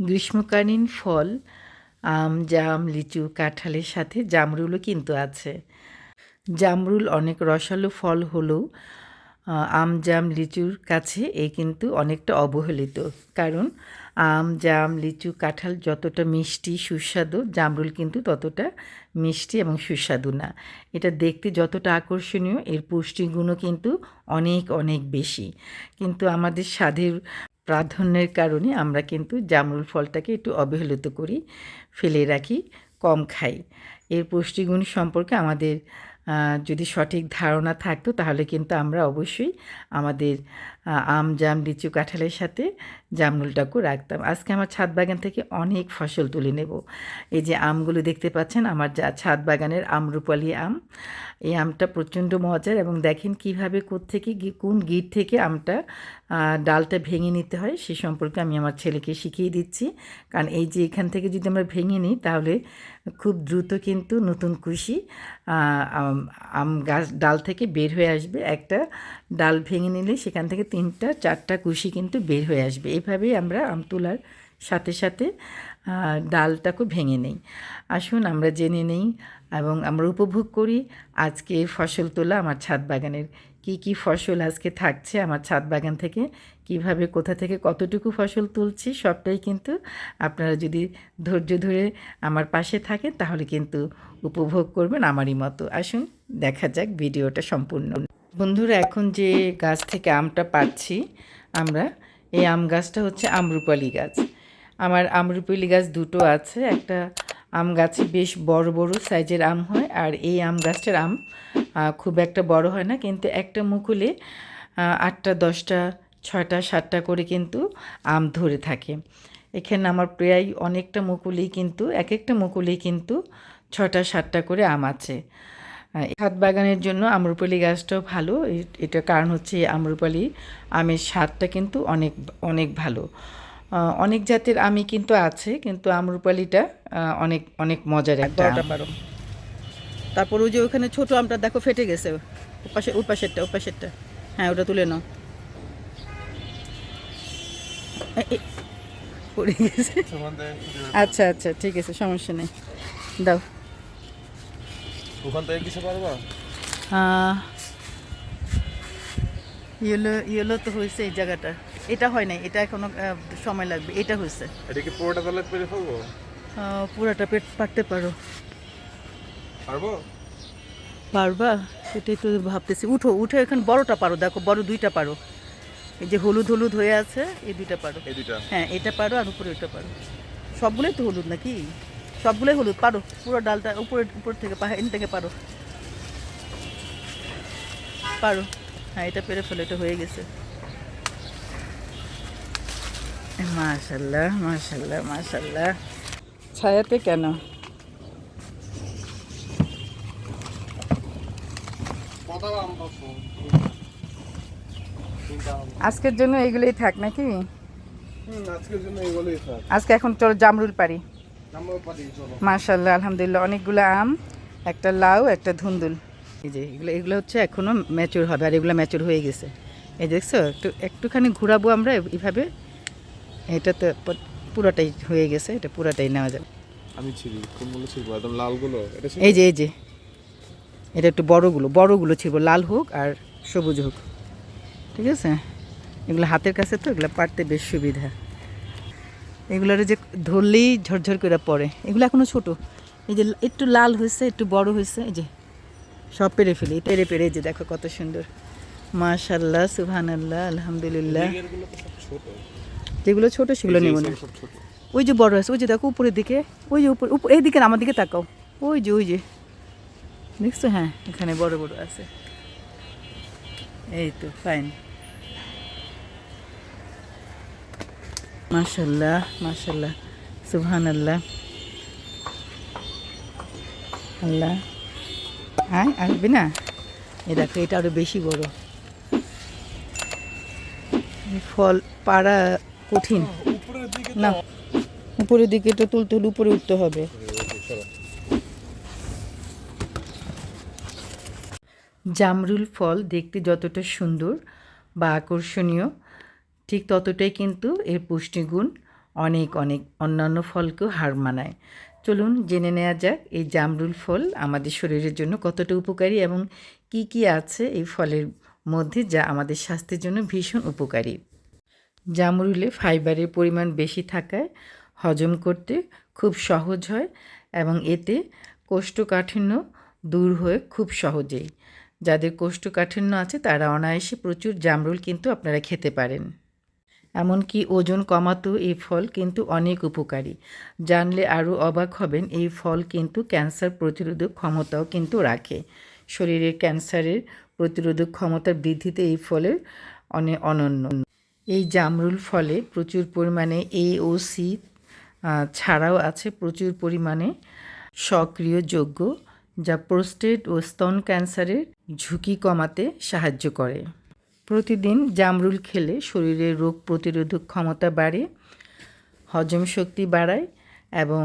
গ্রীষ্মকালীন ফল, আম, জাম, লিচু, কাঁঠালের সাথে জামরুলও কিন্তু আছে। জামরুল অনেক রসালো ফল হলেও আম, জাম, লিচুর কাছে এ কিন্তু অনেকটা অবহেলিত। কারণ আম, জাম, লিচু, কাঁঠাল যতটা মিষ্টি, সুস্বাদু, জামরুল কিন্তু ততটা মিষ্টি এবং সুস্বাদু না। এটা দেখতে যতটা আকর্ষণীয়, এর পুষ্টিগুণও কিন্তু অনেক অনেক বেশি। কিন্তু আমাদের স্বাদের প্রাধান্যের কারণে আমরা কিন্তু জামরুল ফলটাকে একটু অবহেলিত করি, ফেলে রাখি, কম খাই। এর পুষ্টিগুণ সম্পর্কে আমাদের যদি সঠিক ধারণা থাকতো তাহলে কিন্তু আমরা অবশ্যই আমাদের আম, জাম, লিচু, কাঁঠালের সাথে জামরুলটাকেও রাখতাম। আজকে আমার ছাদ বাগান থেকে অনেক ফসল তুলে নেব। এই যে আমগুলো দেখতে পাচ্ছেন, আমার যা ছাদ বাগানের আমরুপালি আম, এই আমটা প্রচণ্ড মজার এবং দেখেন কীভাবে গি- কোন গিট থেকে আমটা ডালটা ভেঙে নিতে হয় সে সম্পর্কে আমি আমার ছেলেকে শিখিয়ে দিচ্ছি। কারণ এই যে এখান থেকে যদি আমরা ভেঙে নিই, তাহলে খুব দ্রুত কিন্তু নতুন কুশি আম- গাছ, ডাল থেকে বের হয়ে আসবে। একটা ডাল ভেঙে নিলে সেখান থেকে তিনটা, চারটা কুশি কিন্তু বের হয়ে আসবে। এভাবেই আমরা আম তোলার সাথে সাথে ডালটাকে ভেঙে নেই। আসুন আমরা জেনে নেই এবং আমরা উপভোগ করি আজকে ফসল তোলা আমার ছাদ বাগানের। কি কি ফসল আজকে থাকছে আমার ছাদ বাগান থেকে? কীভাবে, কোথা থেকে কতটুকু ফসল তুলছি? সবটাই কিন্তু আপনারা যদি ধৈর্য ধরে আমার পাশে থাকেন তাহলে কিন্তু উপভোগ করবেন আমারই মতো। আসুন দেখা যাক ভিডিওটা সম্পূর্ণ। বন্ধুরা, এখন যে গাছ থেকে আমটা পাচ্ছি আমরা, এই আম গাছটা হচ্ছে আমরুপালি গাছ। আমার আমরুপালি গাছ দুটো আছে, একটা আম গাছে বেশ বড় বড় সাইজের আম হয়, আর এই আম গাছটার আম খুব একটা বড় হয় না, কিন্তু একটা মুকুলে আটটা, দশটা, ছয়টা, সাতটা করে কিন্তু আম ধরে থাকে। এখানে আমার প্রায় অনেকটা মুকুলেই কিন্তু এক একটা মুকুলেই কিন্তু ছটা সাতটা করে আম আছে। ছাদ বাগানের জন্য আম্রপালি গাছটাও ভালো। এটা কারণ হচ্ছে আম্রপালি আমের স্বাদটা কিন্তু অনেক অনেক ভালো। আহ, অনেক জাতের আমি কিন্তু আছে কিন্তু আম্রপালিটা অনেক অনেক মজার একটা তারপর ওই যে ওখানে ছোট আমটা দেখো ফেটে গেছে। ওপাশে ওপাশেরটা ওপাশেরটা হ্যাঁ ওটা তুলে নাও। পড়ে গেছে। আচ্ছা আচ্ছা ঠিক আছে সমস্যা নেই। দাও। ওখান থেকে কিছু পারবা? ইয়েলো ইয়েলো তো হয়েছে এই জায়গাটা। এটা হয় নাই এটা এখনও সময় লাগবে এটা হয়েছে। এটা কি পুরোটা তাহলে পেরে ফেলব? পুরাটা পেট পারতে পারো। পারব? পারবা? সেটাই তো ভাবতেছি। উঠো উঠে এখানে বড়টা পারো দেখো বড় দুইটা পারো। এই যে হলুদ হলুদ হয়ে আছে এই দুইটা পারো। হ্যাঁ এটা পারো আর উপরে ওটা পারো। সবগুলোই তো হলুদ নাকি? সবগুলোই হলুদ পারো। পুরো ডালটা উপরে উপর থেকে পাহাড় এন থেকে পারো। পারো। হ্যাঁ এটা পেরে ফেলো এটা হয়ে গেছে। মাশাল্লাহ মাশাল্লাহ মাশাল্লাহ। ছায়াতে কেন? আজকের জন্য এগুলোই থাক নাকি? আজকে এখন চলো জামরুল পারি। মাশাল্লাহ আলহামদুলিল্লাহ অনেকগুলো আম একটা লাউ একটা ধুন্দুল। এই যে এগুলো এগুলো হচ্ছে এখনও ম্যাচুর হবে আর এগুলো ম্যাচুর হয়ে গেছে। এই দেখছ একটু একটুখানি ঘুরাবো আমরা এইভাবে এটা তো পুরোটাই হয়ে গেছে এটা পুরোটাই নেওয়া যাবে। আমি ছিলি কোনগুলো ছিল একদম লালগুলো? এই যে এই যে। এটা একটু বড়গুলো বড়গুলো ছিল লাল হোক আর সবুজ হোক। ঠিক আছে? এগুলো হাতের কাছে তো এগুলো পারতে বেশ সুবিধা। এগুলোর যে ধরলেই ঝরঝর করে পড়ে এগুলো এখনও ছোট। এই যে একটু লাল হয়েছে একটু বড় হয়েছে এই যে সব পেরে ফেলি পেরে পেরে যে দেখো কত সুন্দর। মাশাল্লাহ সুবহানাল্লাহ আলহামদুলিল্লাহ। এগুলো তো যেগুলো ছোট সেগুলো নেব না। ওই যে বড় আছে ওই যে দেখো উপরের দিকে ওই যে উপর এই দিকে আমার দিকে তাকাও। ওই যে ওই যে। দেখছ? হ্যাঁ এখানে বড় বড় আছে। এই তো ফাইন মাশাল্লাহ মাশাল্লাহ সুবহান আল্লাহ। আল্লাহ হ্যাঁ আসবে না? এ দেখো, এটা আরও বেশি বড়। ফল পাড়া কঠিন। না, উপরের দিকে তো তুলতে উপরে উঠতে হবে। জামরুল ফল দেখতে যতটা সুন্দর বা আকর্ষণীয় ঠিক ততটাই কিন্তু এর পুষ্টিগুণ অনেক অনেক অন্যান্য ফলকেও হার মানায়। চলুন জেনে নেওয়া যাক এই জামরুল ফল আমাদের শরীরের জন্য কতটা উপকারী এবং কি কি আছে এই ফলের মধ্যে যা আমাদের স্বাস্থ্যের জন্য ভীষণ উপকারী। জামরুলে ফাইবারের পরিমাণ বেশি থাকায় হজম করতে খুব সহজ হয় এবং এতে কোষ্ঠকাঠিন্য দূর হয়ে খুব সহজেই। যাদের কোষ্ঠকাঠিন্য আছে তারা অনায়াসে প্রচুর জামরুল কিন্তু আপনারা খেতে পারেন। এমনকি ওজন কমাতেও এই ফল কিন্তু অনেক উপকারী। জানলে আরও অবাক হবেন, এই ফল কিন্তু ক্যান্সার প্রতিরোধক ক্ষমতাও কিন্তু রাখে। শরীরের ক্যান্সারের প্রতিরোধক ক্ষমতা বৃদ্ধিতে এই ফলের অনেক অনন্য। এই জামরুল ফলে প্রচুর পরিমাণে এ ও সি ছাড়াও আছে প্রচুর পরিমাণে সক্রিয় যোগ্য যা প্রোস্টেট ও স্তন ক্যান্সারের ঝুঁকি কমাতে সাহায্য করে। প্রতিদিন জামরুল খেলে শরীরের রোগ প্রতিরোধক ক্ষমতা বাড়ে, হজম শক্তি বাড়ায় এবং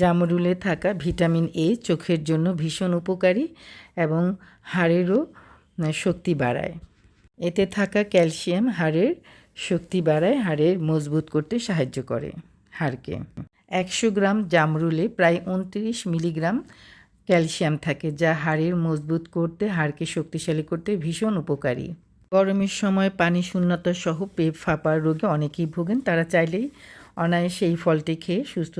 জামরুলে থাকা ভিটামিন এ চোখের জন্য ভীষণ উপকারী এবং হাড়েরও শক্তি বাড়ায়। এতে থাকা ক্যালসিয়াম হাড়ের শক্তি বাড়ায়, হাড়ের মজবুত করতে সাহায্য করে হাড়কে। একশো গ্রাম জামরুলে প্রায় উনত্রিশ মিলিগ্রাম ক্যালসিয়াম থাকে, যা হাড়ের মজবুত করতে, হাড়কে শক্তিশালী করতে ভীষণ উপকারী। গরমের সময় পানি শূন্যতা সহ পেট ফাঁপার রোগে অনেকেই ভোগেন। তারা চাইলেই অনায়াসে এই ফলটি খেয়ে সুস্থ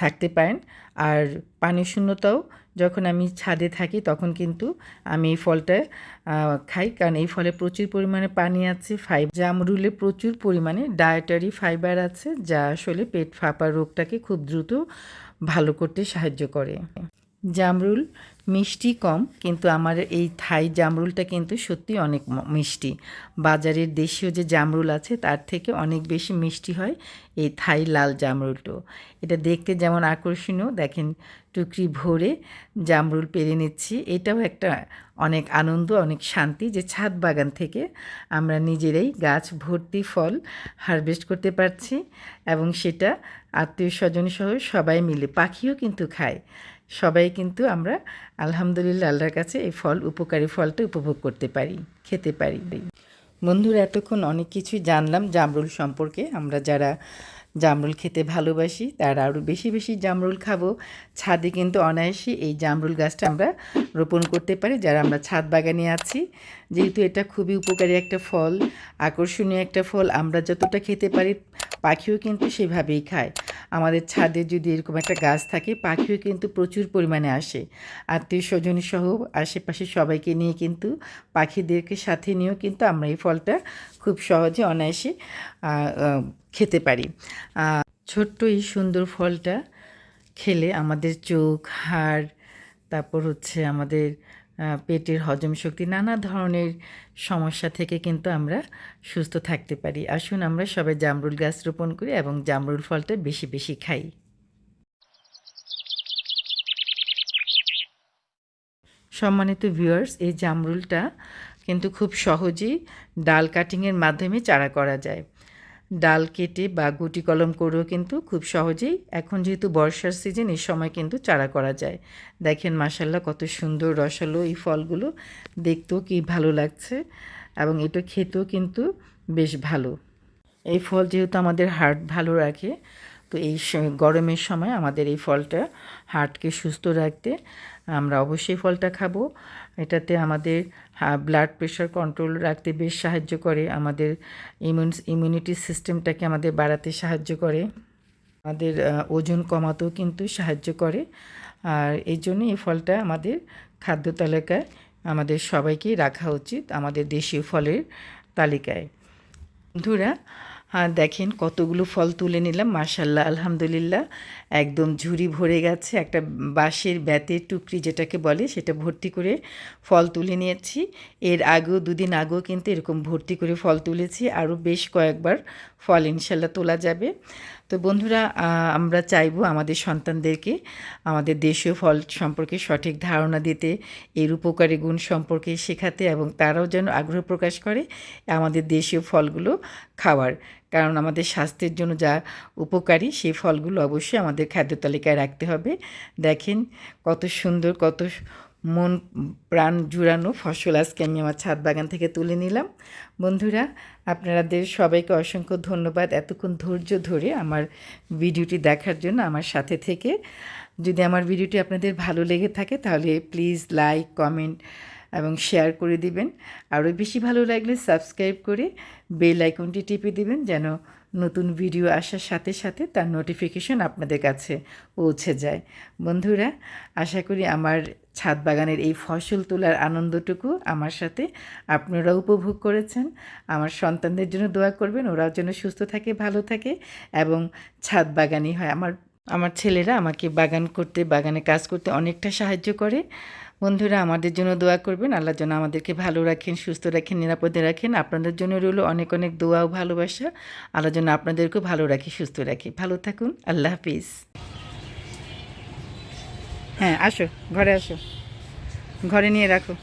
থাকতে পারেন। আর পানি শূন্যতাও যখন আমি ছাদে থাকি, তখন কিন্তু আমি এই ফলটা খাই। কারণ এই ফলে প্রচুর পরিমাণে পানি আছে ফাইবার জামরুলে প্রচুর পরিমাণে ডায়েটারি ফাইবার আছে, যা আসলে পেট ফাঁপার রোগটাকে খুব দ্রুত ভালো করতে সাহায্য করে। জামরুল মিষ্টি কম, কিন্তু আমার এই থাই জামরুলটা কিন্তু সত্যি অনেক মিষ্টি। বাজারের দেশীয় যে জামরুল আছে, তার থেকে অনেক বেশি মিষ্টি হয় এই থাই লাল জামরুলটো। এটা দেখতে যেমন আকর্ষণীয়, দেখেন টুকরি ভরে জামরুল পেরে নিচ্ছি। এটাও একটা অনেক আনন্দ, অনেক শান্তি যে ছাদ বাগান থেকে আমরা নিজেরাই গাছ ভর্তি ফল হারভেস্ট করতে পারছি এবং সেটা আত্মীয় স্বজন সহ সবাই মিলে, পাখিও কিন্তু খায়। সবাই কিন্তু আমরা আলহামদুলিল্লাহ আল্লাহর কাছে এই ফল, উপকারী ফলটা উপভোগ করতে পারি, খেতে পারি। বন্ধুরা, এতক্ষণ অনেক কিছুই জানলাম জামরুল সম্পর্কে। আমরা যারা জামরুল খেতে ভালোবাসি, তারা আরও বেশি বেশি জামরুল খাব। ছাদে কিন্তু অনায়াসে এই জামরুল গাছটা আমরা রোপণ করতে পারি, যারা আমরা ছাদ বাগানে আছি। যেহেতু এটা খুবই উপকারী একটা ফল, আকর্ষণীয় একটা ফল, আমরা যতটা খেতে পারি পাখিও কিন্তু সেভাবেই খায়। আমাদের ছাদে যদি এরকম একটা গাছ থাকে, পাখিও কিন্তু প্রচুর পরিমাণে আসে। আত্মীয় স্বজন সহ আশেপাশে সবাইকে নিয়ে কিন্তু পাখিদেরকে সাথে নিয়েও কিন্তু আমরা এই ফলটা খুব সহজে অনায়াসে খেতে পারি। ছোট্ট এই সুন্দর ফলটা খেলে আমাদের চোখ, হাড়, তারপর হচ্ছে আমাদের পেটের হজম শক্তি নানা ধরনের সমস্যা থেকে কিন্তু আমরা সুস্থ থাকতে পারি। আসুন আমরা সবাই জামরুল গাছ রোপণ করি এবং জামরুল ফলটা বেশি বেশি খাই। সম্মানিত ভিউয়ার্স এই জামরুলটা কিন্তু খুব সহজেই ডাল কাটিংয়ের মাধ্যমে চারা করা যায়। ডাল কেটে বা গুটি কলম করেও কিন্তু খুব সহজেই এখন যেহেতু বর্ষার সিজন এই সময় কিন্তু চারা করা যায়। দেখেন মাসাল্লাহ কত সুন্দর রসালো এই ফলগুলো। দেখতেও কি ভালো লাগছে এবং এটা খেতেও কিন্তু বেশ ভালো। এই ফল যেহেতু আমাদের হার্ট ভালো রাখে, তো এই গরমের সময় আমাদের এই ফলটা হার্টকে সুস্থ রাখতে আমরা অবশ্যই ফলটা খাব। এটাতে আমাদের ব্লাড প্রেশার কন্ট্রোল রাখতে বেশ সাহায্য করে, আমাদের ইমিউন ইমিউনিটি সিস্টেমটাকে আমাদের বাড়াতে সাহায্য করে। আমাদের ওজন কমাতেও কিন্তু সাহায্য করে। আর এই জন্য এই ফলটা আমাদের খাদ্য তালিকায় আমাদের সবাইকেই রাখা উচিত, আমাদের দেশীয় ফলের তালিকায়। বন্ধুরা হ্যাঁ দেখেন কতগুলো ফল তুলে নিলাম মাশাল্লাহ আলহামদুলিল্লাহ। একদম ঝুড়ি ভরে গেছে, একটা বাঁশের ব্যাতের টুকরি যেটাকে বলে, সেটা ভর্তি করে ফল তুলে নিয়েছি। এর আগেও, দুদিন আগেও কিন্তু এরকম ভর্তি করে ফল তুলেছি, আরও বেশ কয়েকবার ফল ইনশাল্লাহ তোলা যাবে। তো বন্ধুরা আমরা চাইব আমাদের সন্তানদেরকে আমাদের দেশীয় ফল সম্পর্কে সঠিক ধারণা দিতে, এর উপকারী গুণ সম্পর্কে শেখাতে এবং তারাও যেন আগ্রহ প্রকাশ করে আমাদের দেশীয় ফলগুলো খাওয়ার। কারণ আমাদের স্বাস্থ্যের জন্য যা উপকারী, সেই ফলগুলো অবশ্যই আমাদের খাদ্য তালিকায় রাখতে হবে। দেখেন কত সুন্দর, কত মন প্রাণ জুড়ানো ফসল আজকে আমি আমার ছাদ বাগান থেকে তুলে নিলাম। বন্ধুরা, আপনাদের সবাইকে অসংখ্য ধন্যবাদ এতক্ষণ ধৈর্য ধরে আমার ভিডিওটি দেখার জন্য আমার সাথে থেকে। যদি আমার ভিডিওটি আপনাদের ভালো লেগে থাকে তাহলে প্লিজ লাইক, কমেন্ট এবং শেয়ার করে দিবেন। আরও বেশি ভালো লাগলে সাবস্ক্রাইব করে বেল আইকনটি টিপে দিবেন যেন নতুন ভিডিও আসার সাথে সাথে তার নোটিফিকেশন আপনাদের কাছে পৌঁছে যায়। বন্ধুরা, আশা করি আমার ছাদ বাগানের এই ফসল তোলার আনন্দটুকু আমার সাথে আপনারা উপভোগ করেছেন। আমার সন্তানদের জন্য দোয়া করবেন, ওরাও যেন সুস্থ থাকে, ভালো থাকে এবং ছাদ বাগানই হয়। আমার আমার ছেলেরা আমাকে বাগান করতে, বাগানে কাজ করতে অনেকটা সাহায্য করে। বন্ধুরা, আমাদের জন্য দোয়া করবেন। আল্লাহ যেন আমাদেরকে ভালো রাখেন, সুস্থ রাখেন, নিরাপদে রাখেন। আপনাদের জন্য রইল অনেক অনেক দোয়া ও ভালোবাসা। আল্লাহ যেন আপনাদেরকেও ভালো রাখি, সুস্থ রাখি। ভালো থাকুন। আল্লাহ হাফিজ। হ্যাঁ আসো। ঘরে আসো। ঘরে নিয়ে রাখো।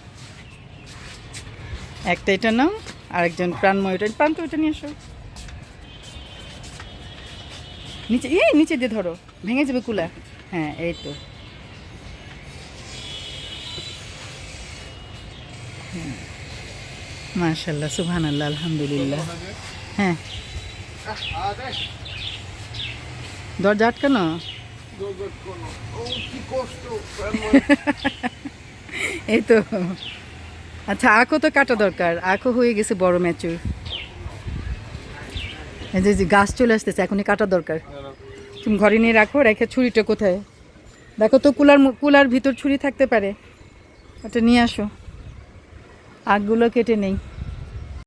একটা এটা নাও, আরেকজন প্রাণময় ওটা প্রাণময় ওটা নিয়ে আসো। নিচে, এই নিচে দিয়ে ধরো। ভেঙে যাবে কুলা। হ্যাঁ এই তো। মাশাল্লাহ সুবহান আল্লাহ আলহামদুলিল্লাহ। হ্যাঁ। দরজা আটকানো? এই তো। আচ্ছা আখও তো কাটা দরকার। আখও হয়ে গেছে বড় ম্যাচুর এই যে গাছ চলে আসতেছে, এখনই কাটা দরকার। তুমি ঘরে নিয়ে রাখো, রেখে ছুরিটা কোথায়? দেখো তো কুলার কুলার ভিতর ছুরি থাকতে পারে। ওটা নিয়ে আসো। আখগুলো কেটে নেই।